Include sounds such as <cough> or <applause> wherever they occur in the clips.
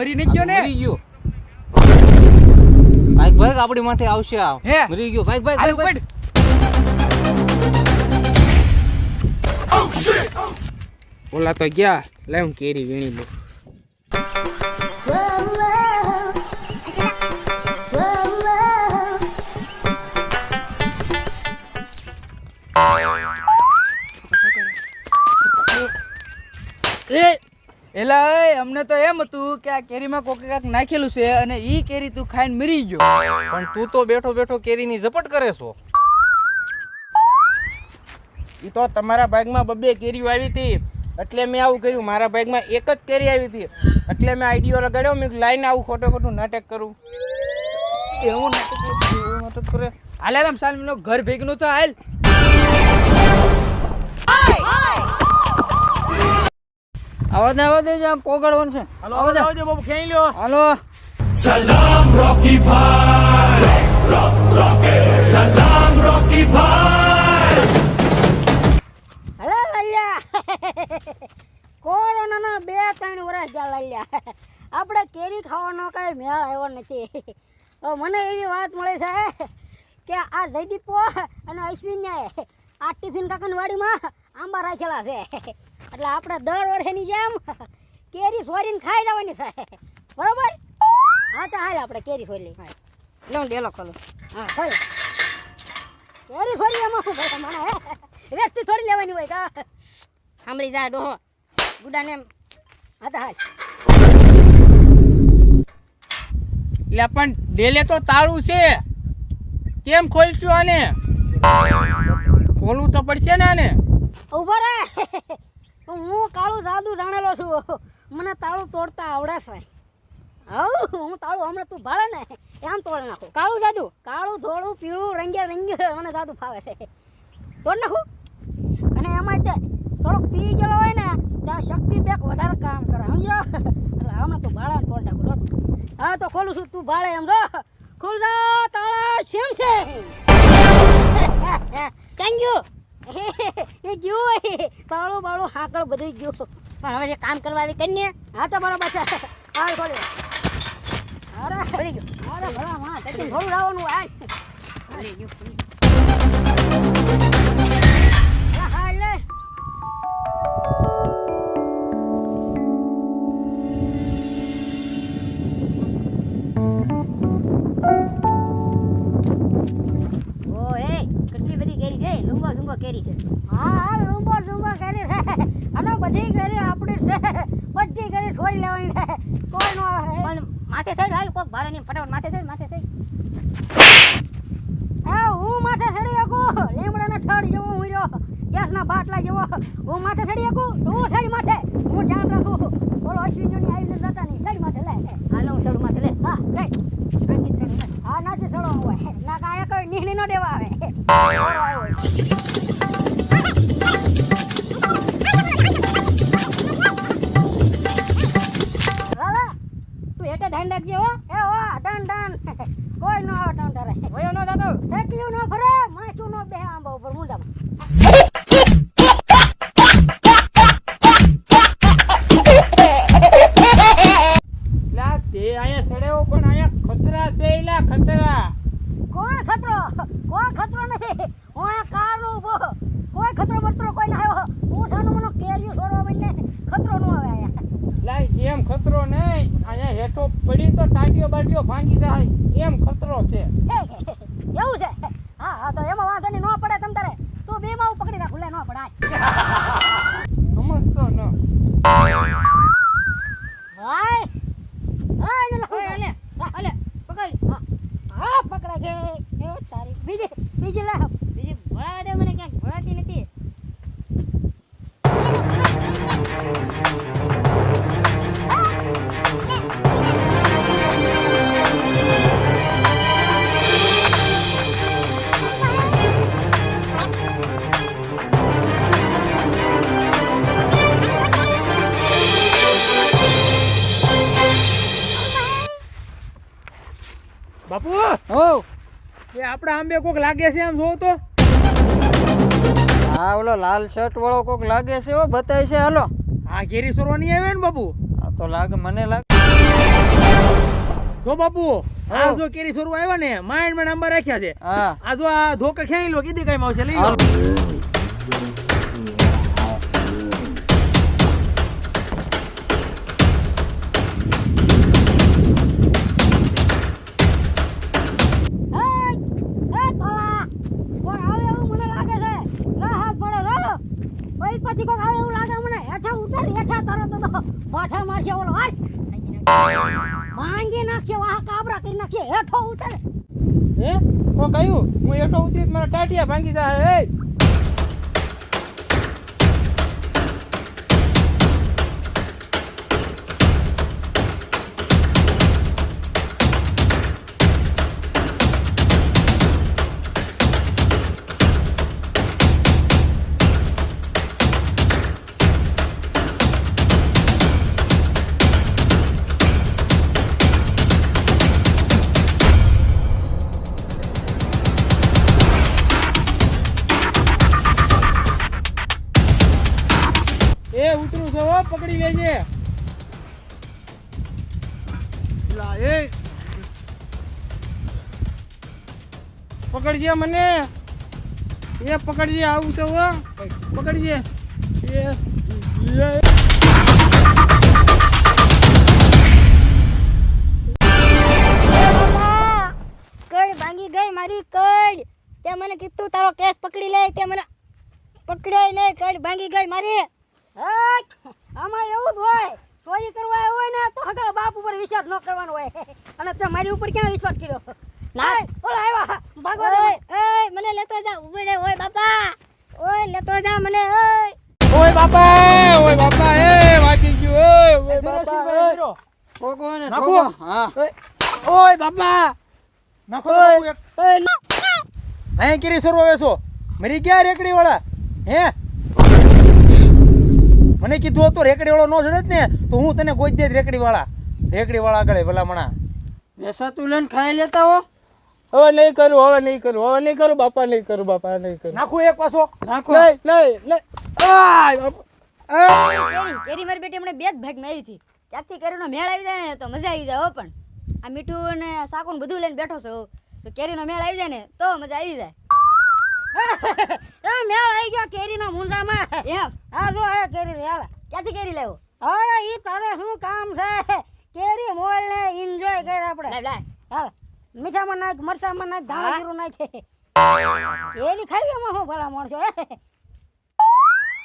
મરી નહીં ગયો ને. મરી ગયો. ભાઈ ભાઈ આપણી માથે આવશે આ. હે? મરી ગયો. ભાઈ ભાઈ ભાઈ. ઓલા તો ગયા. લે હું કેરી વીણી લઉં. એલા અમને તો એમ હતું કે આ કેરીમાં કોકે કાંક નાખેલું છે અને ઈ કેરી તું ખાઈને મરી ગયો. પણ તું તો બેઠો બેઠો કેરીની ઝપટ કરે છો. ઈ તો તમારા ભાગમાં બબ્બે કેરીઓ આવી હતી. એટલે મેં આવું કર્યું. મારા ભાગમાં એક જ કેરી આવી હતી. એટલે મેં આઈડિયો લગાડ્યો. મેં લાઈન આવું ખોટું ખોટું નાટક કરું. એવું નાટક એવું નાટક કરે. હાલ હાલ આમ સાલ ઘર ભેગનું તો હાલ. આવા દે આવા દે આમ પોગળવાનું છે. આવા દે. બાબુ ખેઈ લ્યો. હાલો. હલો લલ્યા. કોરોનાના બે ત્રણ વર્ષ ગયા લલ્યા. આપણે કેરી ખાવાનો કાંઈ મેળ આવ્યો નથી. મને એવી વાત મળે છે કે આ જયદીપો અને અશ્વિન્યાએ આ ટિફિન કાકાની વાડીમાં આંબા રાખેલા છે. એટલે આપણે દર વર્ષેની જેમ <laughs> કેરી ફોરીને ખાઈ લેવાની થાય બરોબર? હા તો હાલ આપણે કેરી ફોરી લઈ લો ડેલો ખોલો. હા ખોલ. કેરી ફોરી એમાં શું ભાઈ મને રેસ્તી થોડી લેવાની હોય કા સાંભળી જાય ડોહો. ગુડાને એમ. હા તો હાલ. એટલે પણ ડેલે તો તાળું છે. કેમ ખોલશું આને? ખોલવું તો પડશે ને આને. ઊભો રે <laughs> હું કાળું જાદુ જાણેલો છું. મને તાળું તોડતા આવડે હવ હું તાળું હમણાં તું ભાળે ને, એમ તોડી નાખું. કાળું જાદુ કાળું, ધોળું, પીળું, રંગે રંગે મને જાદુ ફાવે છે. તોડ નાખું. અને એમાં તે થોડોક પી ગયેલો હોય ને, ત્યાં શક્તિ બેક વધારે કામ કરે. સમજો એટલે હમણાં તું ભાળે તોડ નાખું. રો હા, તો ખોલું છું, તું ભાળે એમ રો ખોલ તાળા શેમ છે? થેન્ક યુ <laughs> એ ગયું તાળું બાળું, હાકળ બધું ગયું પણ હવે જે કામ કરવા આવી કરીને હા તો બરોબર છે હાલ ખોલી અરે ખોલી ગયો. અરે ભલા માં તકી થોડું લાવવાનું હાલ. ગયો ગયું. લુંગો કેરી છે. હા હા લુંગો કેરી છે. અને બધી કેરી આપણી છે. બધી કેરી છોડી લેવાની છે. કોઈ નો પણ માથે સાઈડ હાલ કોક ભારે નહીં ફટાફટ માથે સર માથે સાઈડ હા હું માથે ચડી શકું? લીમડાના થડ જેવો હું રહ્યો. ગેસના બાટલા જેવો. હું માથે ચડી શકું? તું સાઈડ માથે. અહીંયા પણ અહીંયા ખતરા છે એલા ખતરા. કોણ ખતરો? કોઈ ખતરો નથી હું આ કારનો ઊભો કોઈ ખતરો બતરો કોઈ ના આવ્યો? હું સાનું મને કેરીઓ છોડવા માંડને ખતરો નો આવે આયા લાય એમ ખતરો નહીં. અહીંયા હેઠો પડી તો ટાટીઓ બાટીઓ ભાંગી જાય. એમ ખતરો છે. એવું છે? હા હા તો એમાં વાંધો નહીં. ન પડે તમ તારે. તું બીમા પકડી રાખ. લે ન પડાય. આપણા આંબે કોક લાગે છે એમ જોવો તો. હા ઓલો લાલ શર્ટ વાળો કોક લાગે છે હો બતાય છે હાલો. આ કેરી સોરવાની આવે ને બાપુ? આ તો લાગે મને લાગે. જો બાપુ આ. જો કેરી સોરવા આવ્યા ને માઇન્ડમાં આંબા રાખ્યા છે. હા. આ જો આ ધોકા ખેઈ લો કીધી કઈ આવશે લઈ લો. પછી કોક આવે એવું લાગે મને હેઠા ઉતર, હેઠા તરત તો પાછા મારશે ઓલો, હાલ. માંગી નાખશે, વાહ, કાબરા કરી નાખશે, હેઠો ઉતર. હે? કો કયું હું હેઠો ઉતરી મારા ટાટિયા ભાંગી જાય એ એ ઉતરું છે હો પકડી લેજે એ. પકડજે મને. એ પકડજે આવું છે હો. પકડજે. એ. ભાંગી ગઈ મારી કડ. તે મને કીધું તારો કેસ પકડી લે. તે મને પકડાય નહીં કડ ભાંગી ગઈ મારી! આમાં એવું જ હોય ચોરી કરવા આવ્યો હોય ને તો હગા બાપ ઉપર વિશ્વાસ ન કરવાનો હોય. અને તે મારી ઉપર ક્યાં વિશ્વાસ કર્યો? ના. ઓલા આવ્યા ભાગવા દે. ઓય મને લેતો જા ઉભે રે ઓય બાપા. ઓય લેતો જા મને ઓય. ઓય બાપા ઓય બાપા એ વાગી ગયો ઓય ઓય બાપા. ઠોકો ને નાખો. ઠોકો. હા. ઓય, ઓય બાપા. નાખો ઓય કેરી સરવા વેસો મરી ગયા રેકડી વાળા હે? મને કીધું હતું રેકડીવાળો ન નો ચડે જ ને તો હું તને ગોઈ દે રેકડીવાળા. રેકડીવાળા રેકડી આગળ ભલા મણા. વેસા તું લઈને ખાઈ લેતા હો. હવે નહીં કરું હવે નહીં કરું હવે નહીં કરું બાપા નહીં કરું બાપા નહીં કરું. નાખું એક પાછો. નાખું. નહીં નહીં નહીં. કેરી કેરી મારી બેટી હમણાં બે જ ભાગમાં આવી હતી. ત્યાંથી કેરીનો મેળ આવી જાય ને તો મજા આવી જાય હો પણ. આ મીઠું ને બધું લઈને બેઠો છો. તો કેરીનો મેળ આવી જાય ને તો મજા આવી જાય. એ મેળ આવી ગયો કેરીના મુંડામાં. એમ? આ જો આ કેરી રે હાલ ક્યાંથી કેરી લાવ્યો અરે ઈ તારે શું કામ છે? કેરી મોલ ને એન્જોય કર આપણે. લાવ લાવ હાલ મીઠામાં નાખ મરચામાં નાખ ધાણા જીરું નાખે. કેરી ખાવી એમાં શું ભલા માણસો હે?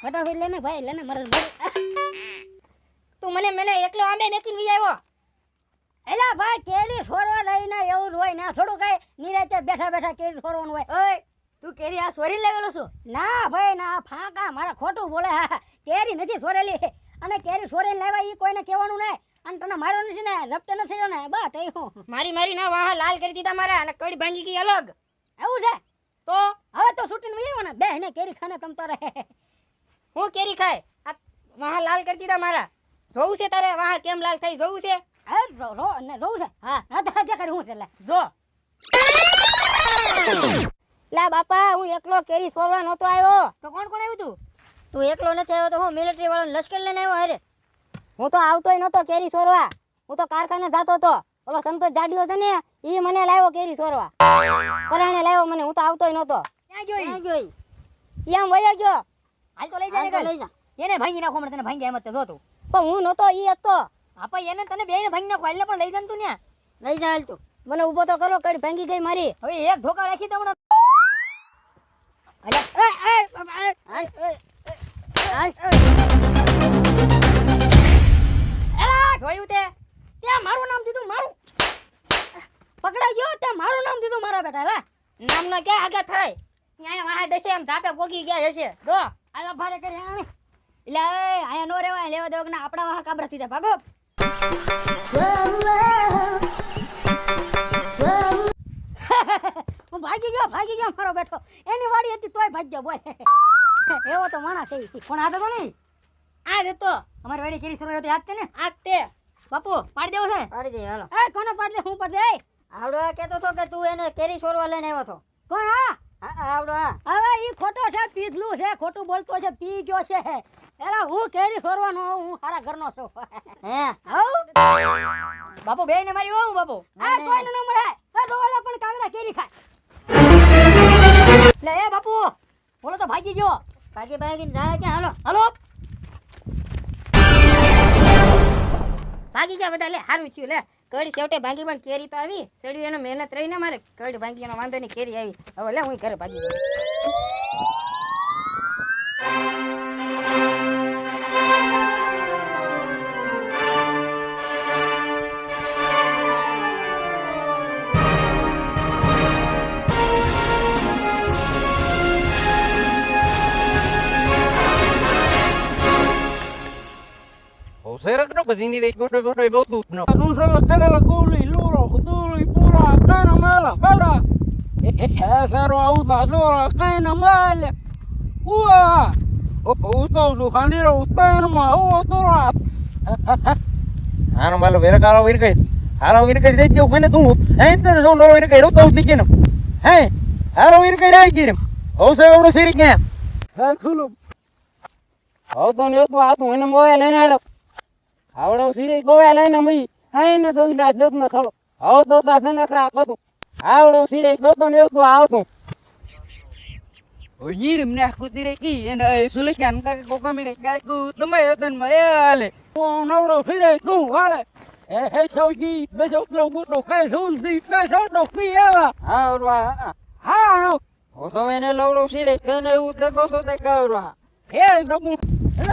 ફટાફટ લેને ભાઈ લેને મરન તું મને મને એકલો આંબે મેકીને વી આવ્યો? એલા ભાઈ કેરી છોડવા લઈને એવું જ હોય ને છોડું થોડું કઈ. નિરાતે બેઠા બેઠા કેરી છોડવાનું હોય. ઓય. તું કેરી આ સોરી લેવેલો છું? ના ભાઈ ના ફાંકા મારા ખોટું બોલે. હા કેરી નથી સોરેલી. અને કેરી સોરેલી લેવા એ કોઈને કહેવાનું નહીં. અને તને મારો નથી ને લપટે નથી રહ્યો ને. બસ એ હું. મારી મારી ના વાહ લાલ કરી દીધા મારા અને કડી ભાંગી ગઈ અલગ. એવું છે? તો? હવે તો છૂટીને વહી ને બે ને કેરી ખાને તમ તારે. હું કેરી ખાય? આ વાહ લાલ કરી દીધા મારા. જોવું છે તારે વાહ કેમ લાલ થઈ જોવું છે? હે રો રો ને રોવું છે? હા હા તો દેખાડ હું છે લે. જો. લા બાપા હું એકલો કેરી છોડવા નહોતો આવ્યો. તો કોણ કોણ આવ્યું તું? તું એકલો નથી આવ્યો તો હું મિલિટરી વાળો લશ્કર લઈને આવ્યો અરે હું તો આવતોય નહોતો કેરી સોરવા હું તો કારખાને જતો હતો. ઓલો સંતોષ જાડિયો છે ને ઈ મને લાવ્યો કેરી સોરવા પરાણે લાવ્યો મને હું તો આવતોય નહોતો. ક્યાં જોઈ ક્યાં વયો ગયો. હાલ તો લઈ જાય તો લઈ જા. એને ભાંગી નાખો મને તને ભાંગી એમ મત જો તું. પણ હું નહોતો ઈ હતો. આપા એને તને બેને ભાંગી નાખો હાલને પણ લઈ જાય ને તું ને લઈ જા હાલ તું. મને ઊભો તો કરો કઈ ભાંગી ગઈ મારી. હવે એક ધોકા રાખી તો જોયું તે? ત્યાં મારું નામ દીધું મારું. પકડાઈ ગયો ત્યાં મારું નામ દીધું મારા બેટા લા નામનો ક્યાં આગા થાય? ત્યાં વાહ દશે એમ ધાપે પોકી ગયા હશે જો આલા ભારે કરી. એટલે એ આયા નો રેવાય લેવા દેવા ના આપણા વાહ કાબરા થઈ જાય ભાગો. <laughs> હું ભાગી ગયો ભાગી ગયો મારો બેઠો. એની વાડી હતી તોય ભાગ્યો બોલ. <laughs> એવો તો માણસ છે કોણ હાથે તો નહીં આ દેતો અમારી વાડી કેરી શરૂ હતી આજ ને? આજ તે. બાપુ પાડી દેવો છે? પાડી દે હાલો. એ કોને પાડી દે? હું પાડી દે આવડો કેતો તો કે તું એને કેરી છોડવા લઈને આવ્યો તો કોણ આ આવડો હા. હવે ઈ ખોટો છે પીધલું છે ખોટું બોલતો છે પી ગયો છે. એલા હું કેરી ફરવાનો હું સારા ઘરનો છું. હે? હઉ? બાપુ બે ને મારી હોઉં બાપુ? આ કોઈનો નંબર હે? એ ડોળા પણ કાગડા કેરી ખાય. લે, એ બાપુ, બોલો તો ભાગી ગયો ભાગી ભાગીને જાય ક્યાં? હાલો હાલો. ભાગી ગયા બધા, લે, હારું થયું, લે. કડી છેવટે ભાગી પણ કેરી તો આવી. સડ્યું એનો મહેનત રહી ને મારે. કડી ભાગી એનો વાંધો નહીં, કેરી આવી. હવે લે, હું ઘરે ભાગી ગયો Será પછી ની રેટ ગોટો ગોટો બહુ દૂધ નો Rusala, Canela, Guli, Luro, Huduli, Pura, Caramela, Para. Cero auda, Lura, Caina, Malha. Ua! Usto, Lujaniro, Usterma, Ua, Tura. આનો માલો વેર કારો વેર કઈ હારો વેર કઈ દઈ દઉં મને તું હે તને સો ડોલો વેર કઈ તો ઉઠી કેમ હે હારો વેર કઈ રાઈ ગઈ હો સે ઓડો સિરી કે Sulu. Hau તો ને તો આ તું એને મોય લઈને આવ્યો આવડો સીરી ગોવા લઈને મઈ હાઈ ને સોઈ રાત દોત ન ખળો હવ તો તા સને કરા કતું આવડો સીરી ગોતો ને તો આવતું. Oye, me has cutido aquí, en el Zulican, que coca mire, que tú me ves en Mayale. ઓ નવડો ફિરે તું હાલે એ હે સૌજી બેસો તો ગુટો કે સુલદી બેસો તો કિયા હા ઓરવા હા હો. તો એને લવડો સિરે કને હું તે ગોતો તે કરવા હે એ તું મને તું